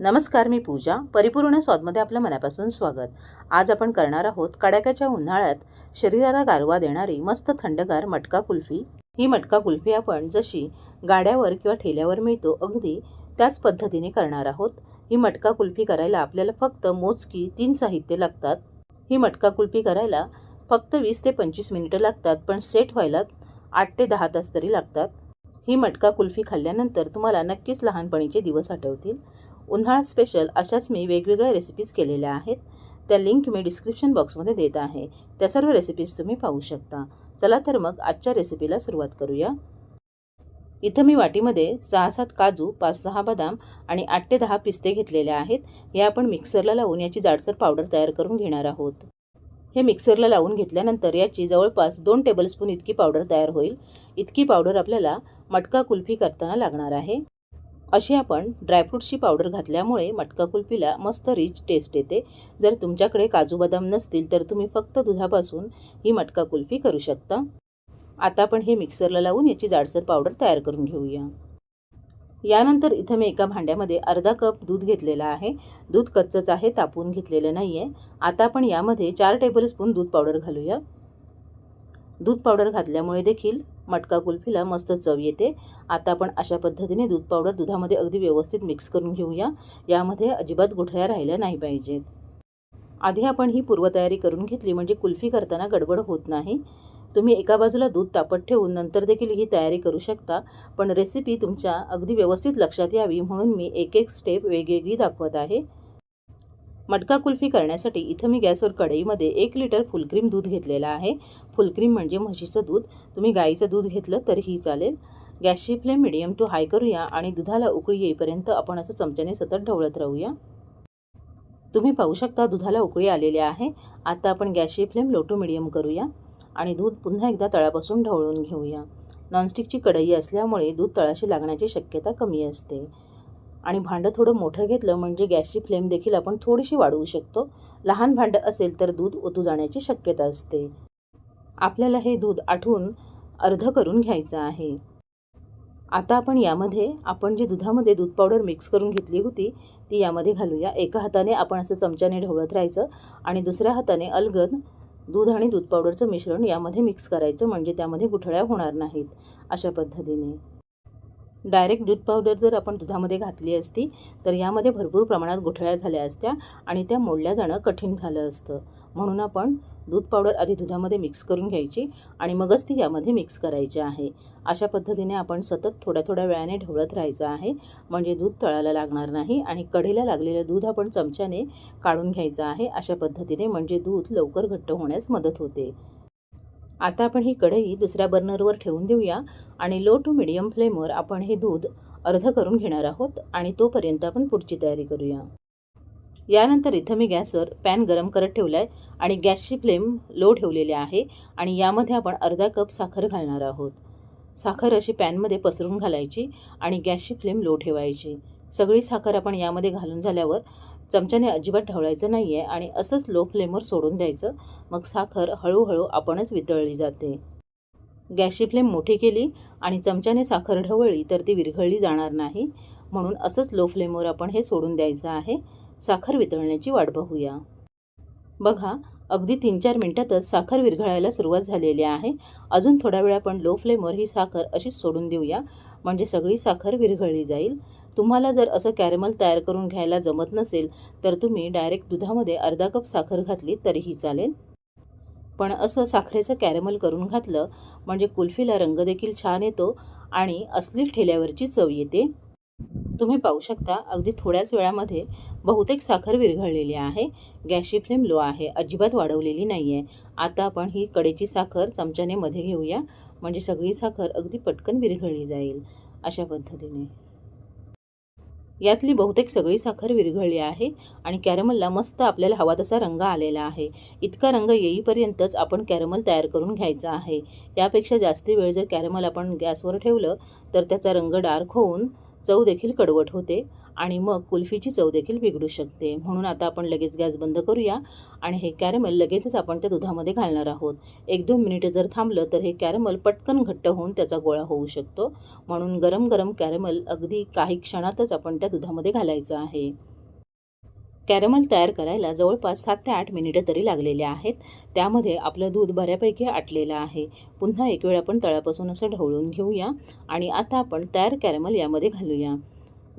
नमस्कार मी पूजा. परिपूर्ण स्वादमध्ये आपलं मनापासून स्वागत. आज आपण करणार आहोत कडाक्याच्या उन्हाळ्यात शरीराला गारवा देणारी मस्त थंडगार मटका कुल्फी. ही मटका कुल्फी आपण जशी गाड्यावर किंवा ठेल्यावर मिळतो अगदी त्याच पद्धतीने करणार आहोत. ही मटका कुल्फी करायला आपल्याला फक्त मोजकी तीन साहित्य लागतात. ही मटका कुल्फी करायला फक्त वीस ते पंचवीस मिनिटं लागतात पण सेट व्हायला आठ ते दहा तास तरी लागतात. ही मटका कुल्फी खाल्ल्यानंतर तुम्हाला नक्कीच लहानपणीचे दिवस आठवतील. उन्हाळा स्पेशल अशाच मी वेगवेगळ्या रेसिपीज केलेल्या आहेत. त्या लिंक मी डिस्क्रिप्शन बॉक्समध्ये देत आहे. त्या सर्व रेसिपीज तुम्ही पाहू शकता. चला तर मग आजच्या रेसिपीला सुरुवात करूया. इथं मी वाटीमध्ये सहा सात काजू पाच सहा बदाम आणि आठ ते दहा पिस्ते घेतलेले आहेत. हे आपण मिक्सरला लावून याची जाडसर पावडर तयार करून घेणार आहोत. हे मिक्सरला लावून घेतल्यानंतर याची जवळपास दोन टेबलस्पून इतकी पावडर तयार होईल. इतकी पावडर आपल्याला मटका कुल्फी करताना लागणार आहे. अशी आपण ड्रायफ्रूटची पावडर घातल्यामुळे मटका कुल्फीला मस्त रिच टेस्ट येते. जर तुमच्याकडे काजू बदाम नसतील तर तुम्ही फक्त दुधापासून ही मटका कुल्फी करू शकता. आता आपण हे मिक्सरला लावून याची जाडसर पावडर तयार करून घेऊया. यानंतर इथं मी एका भांड्यामध्ये अर्धा कप दूध घेतलेलं आहे. दूध कच्चंच आहे तापवून घेतलेलं नाही आहे आता आपण यामध्ये चार टेबलस्पून दूध पावडर घालूया. दूध पावडर घातल्यामुळे देखील मटका कुल्फीला मस्त चव येते. आता आपण अशा पद्धतीने दूध पावडर दुधामध्ये अगदी व्यवस्थित मिक्स करून घेऊया. यामध्ये अजिबात गुठळ्या राहिल्या नाही पाहिजेत. आधी आपण ही पूर्वतयारी करून घेतली म्हणजे कुल्फी करताना गडबड होत नाही. तुम्ही एका बाजूला दूध तापत ठेवून नंतर देखील ही तयारी करू शकता. पण रेसिपी तुमच्या अगदी व्यवस्थित लक्षात यावी म्हणून मी एक एक स्टेप वेगवेगळी दाखवत आहे. मटका कुल्फी करण्यासाठी इथं मी गॅसवर कढईमध्ये एक लिटर फुलक्रीम दूध घेतलेलं आहे. फुलक्रीम म्हणजे म्हशीचं दूध. तुम्ही गाईचं दूध घेतलं तरीही चालेल. गॅसची फ्लेम मिडियम टू हाय करूया आणि दुधाला उकळी येईपर्यंत आपण असं चमच्याने सतत ढवळत राहूया. तुम्ही पाहू शकता दुधाला उकळी आलेली आहे. आता आपण गॅसची फ्लेम लो टू मिडियम करूया आणि दूध पुन्हा एकदा तळापासून ढवळून घेऊया. नॉनस्टिकची कढई असल्यामुळे दूध तळाशी लागण्याची शक्यता कमी असते. आणि भांडं थोडं मोठं घेतलं म्हणजे गॅसची फ्लेम देखील आपण थोडीशी वाढवू शकतो. लहान भांडं असेल तर दूध ओतू जाण्याची शक्यता असते. आपल्याला हे दूध आठवून अर्ध करून घ्यायचं आहे. आता आपण यामध्ये आपण जी दुधामध्ये दूध पावडर मिक्स करून घेतली होती ती यामध्ये घालूया. एका हाताने आपण असं चमच्याने ढवळत राहायचं आणि दुसऱ्या हाताने अलगद दूध आणि दूध पावडरचं मिश्रण यामध्ये मिक्स करायचं म्हणजे त्यामध्ये गुठळ्या होणार नाहीत अशा पद्धतीने. डायरेक्ट दूध पावडर जर आपण दुधामध्ये घातली असती तर यामध्ये भरपूर प्रमाणात गुठळ्या झाल्या असत्या आणि त्या मोडल्या जाणं कठीण झालं असतं. म्हणून आपण दूध पावडर आधी दुधामध्ये मिक्स करून घ्यायची आणि मगच ती यामध्ये मिक्स करायची आहे. अशा पद्धतीने आपण सतत थोड्या थोड्या वेळाने ढवळत राहायचं आहे. म्हणजे दूध तळायला लागणार नाही आणि कढीला लागलेलं दूध आपण चमच्याने काढून घ्यायचं आहे. अशा पद्धतीने म्हणजे दूध लवकर घट्ट होण्यास मदत होते. आता आपण ही कढई दुसऱ्या बर्नरवर ठेवून देऊया आणि लो टू मिडियम फ्लेमवर आपण हे दूध अर्ध करून घेणार आहोत आणि तोपर्यंत आपण पुढची तयारी करूया. यानंतर इथं मी गॅसवर पॅन गरम करत ठेवला आहे आणि गॅसची फ्लेम लो ठेवलेली आहे आणि यामध्ये आपण अर्धा कप साखर घालणार आहोत. साखर अशी पॅनमध्ये पसरून घालायची आणि गॅसची फ्लेम लो ठेवायची. सगळी साखर आपण यामध्ये घालून झाल्यावर चमच्याने अजिबात ढवळायचं नाही आहे आणि असंच लो फ्लेमवर सोडून द्यायचं. मग साखर हळूहळू आपणच वितळली जाते. गॅसची फ्लेम मोठी केली आणि चमच्याने साखर ढवळली तर ती विरघळली जाणार नाही. म्हणून असंच लो फ्लेमवर आपण हे सोडून द्यायचं आहे. साखर वितळण्याची वाट बघूया. बघा अगदी तीन चार मिनटातच साखर विरघळायला सुरुवात झालेली आहे. अजून थोडा वेळ आपण लो फ्लेमवर ही साखर अशीच सोडून देऊया. म्हणजे सगळी साखर विरघळली जाईल. तुम्हाला जर असं कॅरेमल तयार करून घ्यायला जमत नसेल तर तुम्ही डायरेक्ट दुधामध्ये अर्धा कप साखर घातली तरीही चालेल. पण असं साखरेचं कॅरेमल करून घातलं म्हणजे कुल्फीला रंग देखील छान येतो आणि असली ठेल्यावरची चव येते. तुम्ही पाहू शकता अगदी थोड्याच वेळामध्ये बहुतेक साखर विरघळलेली आहे. गॅसची फ्लेम लो आहे अजिबात वाढवलेली नाही आहे आता आपण ही कडेची साखर चमच्याने मध्ये घेऊया म्हणजे सगळी साखर अगदी पटकन विरघळली जाईल अशा पद्धतीने. यातली बहुतेक सगळी साखर विरघळली आहे आणि कॅरमलला मस्त आपल्याला हवा तसा रंग आलेला आहे. इतका रंग येईपर्यंतच आपण कॅरमल तयार करून घ्यायचा आहे. यापेक्षा जास्ती वेळ जर कॅरमल आपण गॅसवर ठेवलं तर त्याचा रंग डार्क होऊन चव देखील कडवट होते आणि मग कुल्फीची चव देखील बिघडू शकते. म्हणून आता आपण लगेच गॅस बंद करूया आणि हे कॅरमेल लगेचच आपण त्या दुधामध्ये घालणार आहोत. एक दोन मिनिटं जर थांबलं तर हे कॅरमल पटकन घट्ट होऊन त्याचा गोळा होऊ शकतो. म्हणून गरम गरम कॅरमल अगदी काही क्षणातच आपण त्या दुधामध्ये घालायचं आहे. कॅरमल तयार करायला जवळपास सात ते आठ मिनिटं तरी लागलेले आहेत. त्यामध्ये आपलं दूध बऱ्यापैकी आटलेलं आहे. पुन्हा एक वेळ आपण तळापासून असं ढवळून घेऊया आणि आता आपण तयार कॅरमल यामध्ये घालूया.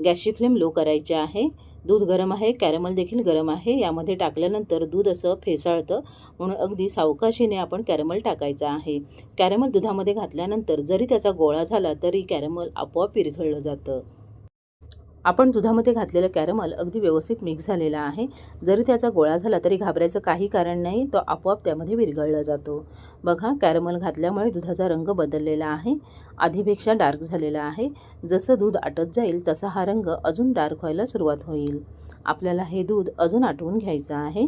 गॅसची फ्लेम लो करायची आहे. दूध गरम आहे कॅरमल देखील गरम आहे. यामध्ये टाकल्यानंतर दूध असं फेसाळतं. म्हणून अगदी सावकाशीने आपण कॅरमल टाकायचं आहे. कॅरमल दुधामध्ये घातल्यानंतर जरी त्याचा गोळा झाला तरी कॅरमल आपोआप विरघळलं जातं. आपण दुधामध्ये घातलेलं कॅरमल अगदी व्यवस्थित मिक्स झालेला आहे. जरी त्याचा गोळा झाला तरी घाबरायचं काही कारण नाही तो आपोआप त्यामध्ये विरघळला जातो. बघा कॅरमल घातल्यामुळे दुधाचा रंग बदललेला आहे. आधीपेक्षा डार्क झालेला आहे. जसं दूध आटत जाईल तसा हा रंग अजून डार्क व्हायला सुरुवात होईल. आपल्याला हे दूध अजून आटवून घ्यायचं आहे.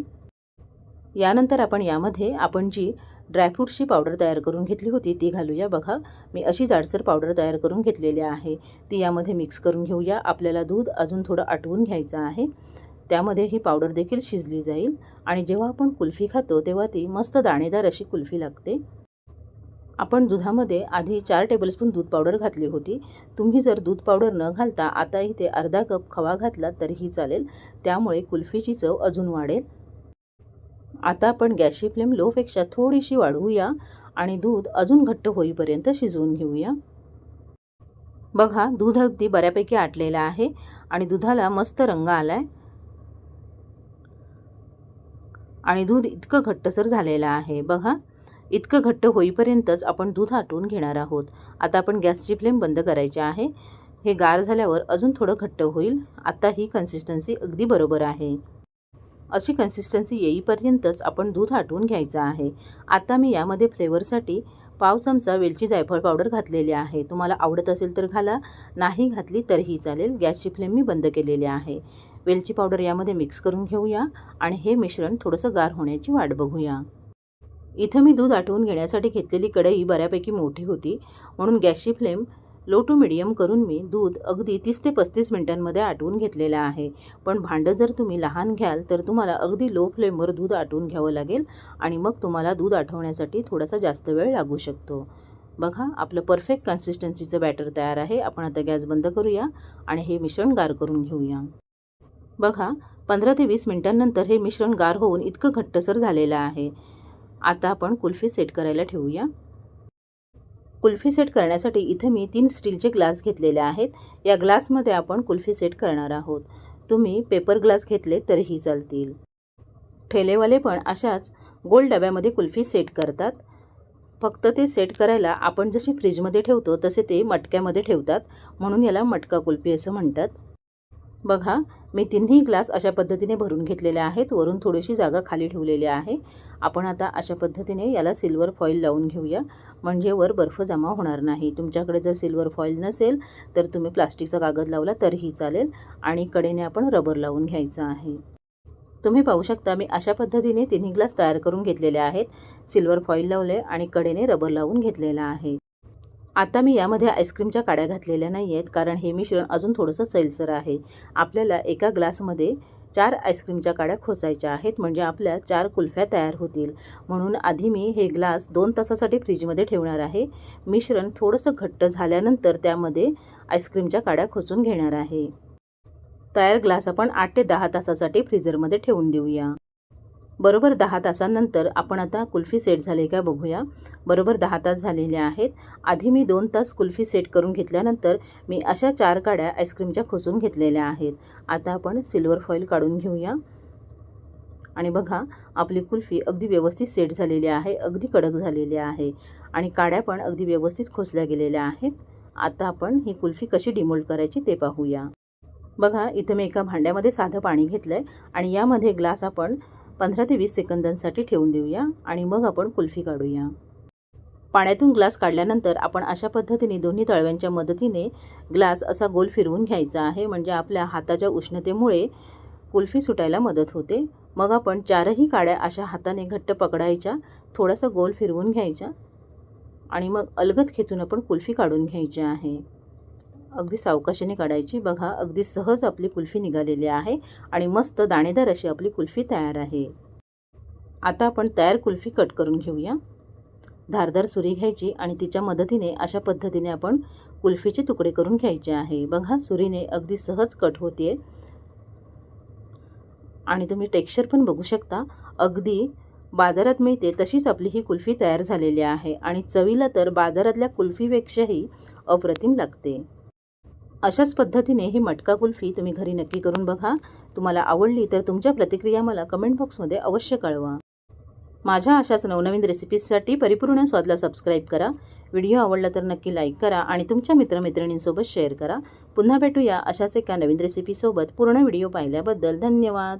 यानंतर आपण यामध्ये आपण जी ड्रायफ्रूटची पावडर तयार करून घेतली होती ती घालूया बघा. मी अशी जाडसर पावडर तयार करून घेतलेली आहे. ती यामध्ये मिक्स करून घेऊया. आपल्याला दूध अजून थोडं आटवून घ्यायचं आहे. त्यामध्ये ही पावडर देखील शिजली जाईल आणि जेव्हा आपण कुल्फी खातो तेव्हा ती मस्त दाणेदार अशी कुल्फी लागते. आपण दुधामध्ये आधी चार टेबलस्पून दूध पावडर घातली होती. तुम्ही जर दूध पावडर न घालता आता इथे अर्धा कप खवा घातला तरीही चालेल. त्यामुळे कुल्फीची चव अजून वाढेल. आता आपण गॅसची फ्लेम लोपेक्षा थोडीशी वाढवूया आणि दूध अजून घट्ट होईपर्यंत शिजवून घेऊया. बघा दूध अगदी बऱ्यापैकी आटलेलं आहे आणि दुधाला मस्त रंग आला आहे आणि दूध इतकं घट्टसर झालेलं आहे. बघा इतकं घट्ट होईपर्यंतच आपण दूध आटवून घेणार आहोत. आता आपण गॅसची फ्लेम बंद करायची आहे. हे गार झाल्यावर अजून थोडं घट्ट होईल. आता ही कन्सिस्टन्सी अगदी बरोबर आहे. अशी कन्सिस्टन्सी येईपर्यंतच आपण दूध आटवून घ्यायचं आहे. आता मी यामध्ये फ्लेवरसाठी पाव चमचा वेलची जायफळ पावडर घातलेली आहे. तुम्हाला आवडत असेल तर घाला. नाही घातली तरीही चालेल. गॅसची फ्लेम मी बंद केलेली आहे. वेलची पावडर यामध्ये मिक्स करून घेऊया आणि हे मिश्रण थोडंसं गार होण्याची वाट बघूया. इथं मी दूध आटवून घेण्यासाठी घेतलेली कढई बऱ्यापैकी मोठी होती. म्हणून गॅसची फ्लेम लो टू मिडियम करून मी दूध अगदी तीस ते पस्तीस मिनटांमध्ये आटवून घेतलेलं आहे. पण भांडं जर तुम्ही लहान घ्याल तर तुम्हाला अगदी लो फ्लेमवर दूध आटवून घ्यावं लागेल आणि मग तुम्हाला दूध आठवण्यासाठी थोडासा जास्त वेळ लागू शकतो. बघा आपलं परफेक्ट कन्सिस्टन्सीचं बॅटर तयार आहे. आपण आता गॅस बंद करूया आणि हे मिश्रण गार करून घेऊया. बघा पंधरा ते वीस मिनटांनंतर हे मिश्रण गार होऊन इतकं घट्टसर झालेलं आहे. आता आपण कुल्फी सेट करायला ठेवूया. कुल्फी सेट करण्यासाठी इथं मी तीन स्टीलचे ग्लास घेतलेले आहेत. या ग्लासमध्ये आपण कुल्फी सेट करणार आहोत. तुम्ही पेपर ग्लास घेतले तरीही चालतील. ठेलेवाले पण अशाच गोल डब्यामध्ये कुल्फी सेट करतात. फक्त ते सेट करायला आपण जसे फ्रीजमध्ये ठेवतो तसे ते मटक्यामध्ये ठेवतात. म्हणून याला मटका कुल्फी असं म्हणतात. बघा मी तिन्ही ग्लास अशा पद्धतीने भरून घेतलेले आहेत. वरून थोडीशी जागा खाली ठेवलेली आहे. आपण आता अशा पद्धतीने याला सिल्वर फॉईल लावून घेऊया. म्हणजे वर बर्फ जमा होणार नाही. तुमच्याकडे जर सिल्वर फॉईल नसेल तर तुम्ही प्लास्टिकचा कागद लावला तरीही चालेल आणि कडेने आपण रबर लावून घ्यायचं आहे. तुम्ही पाहू शकता मी अशा पद्धतीने तिन्ही ग्लास तयार करून घेतलेले आहेत. सिल्वर फॉईल लावले आणि कडेने रबर लावून घेतलेला आहे. आता मी यामध्ये आईस्क्रीमच्या काड्या घातलेल्या नाही आहेत कारण हे मिश्रण अजून थोडंसं सैलसर आहे. आपल्याला एका ग्लासमध्ये चार आईस्क्रीमच्या काड्या खोचायच्या आहेत म्हणजे आपल्या चार कुल्फ्या तयार होतील. म्हणून आधी मी हे ग्लास दोन तासासाठी फ्रीजमध्ये ठेवणार आहे. मिश्रण थोडंसं घट्ट झाल्यानंतर त्यामध्ये आईस्क्रीमच्या काड्या खोचून घेणार आहे. तयार ग्लास आपण आठ ते दहा तासासाठी फ्रीजरमध्ये ठेवून देऊया. बरोबर दहा तासानंतर आपण आता कुल्फी सेट झाले का बघूया. बरोबर दहा तास झालेले आहेत. आधी मी दोन तास कुल्फी सेट करून घेतल्यानंतर मी अशा चार काड्या आईस्क्रीमच्या खोचून घेतलेल्या आहेत. आता आपण सिल्वर फॉईल काढून घेऊया. आणि बघा आपली कुल्फी अगदी व्यवस्थित सेट झालेली आहे अगदी कडक झालेली आहे. आणि काड्या पण अगदी व्यवस्थित खोचल्या गेलेल्या आहेत. आता आपण ही कुल्फी कशी डिमोल्ड करायची ते पाहूया. बघा इथं मी एका भांड्यामध्ये साधं पाणी घेतलं आहे आणि यामध्ये ग्लास आपण पंधरा ते वीस सेकंदांसाठी ठेवून देऊया आणि मग आपण कुल्फी काढूया. पाण्यातून ग्लास काढल्यानंतर आपण अशा पद्धतीने दोन्ही तळव्यांच्या मदतीने ग्लास असा गोल फिरवून घ्यायचा आहे. म्हणजे आपल्या हाताच्या उष्णतेमुळे कुल्फी सुटायला मदत होते. मग आपण चारही काड्या अशा हाताने घट्ट पकडायच्या थोडासा गोल फिरवून घ्यायचा आणि मग अलगद खेचून आपण कुल्फी काढून घ्यायची आहे. अगदी सावकाशाने काढायची. बघा अगदी सहज आपली कुल्फी निघालेली आहे आणि मस्त दाणेदार अशी आपली कुल्फी तयार आहे. आता आपण तयार कुल्फी कट करून घेऊया. धारदार सुरी घ्यायची आणि तिच्या मदतीने अशा पद्धतीने आपण कुल्फीचे तुकडे करून घ्यायचे आहे. बघा सुरीने अगदी सहज कट होते आणि तुम्ही टेक्स्चर पण बघू शकता. अगदी बाजारात मिळते तशीच आपली ही कुल्फी तयार झालेली आहे आणि चवीला तर बाजारातल्या कुल्फीपेक्षाही अप्रतिम लागते. अशाच पद्धतीने ही मटका कुल्फी तुम्ही घरी नक्की करून बघा. तुम्हाला आवडली तर तुमच्या प्रतिक्रिया मला कमेंट बॉक्समध्ये अवश्य कळवा. माझ्या अशाच नवनवीन रेसिपीजसाठी परिपूर्ण स्वादला सबस्क्राईब करा. व्हिडिओ आवडला तर नक्की लाईक करा आणि तुमच्या मित्रमैत्रिणींसोबत शेअर करा. पुन्हा भेटूया अशाच एका नवीन रेसिपीसोबत पूर्ण व्हिडिओ पाहिल्याबद्दल धन्यवाद.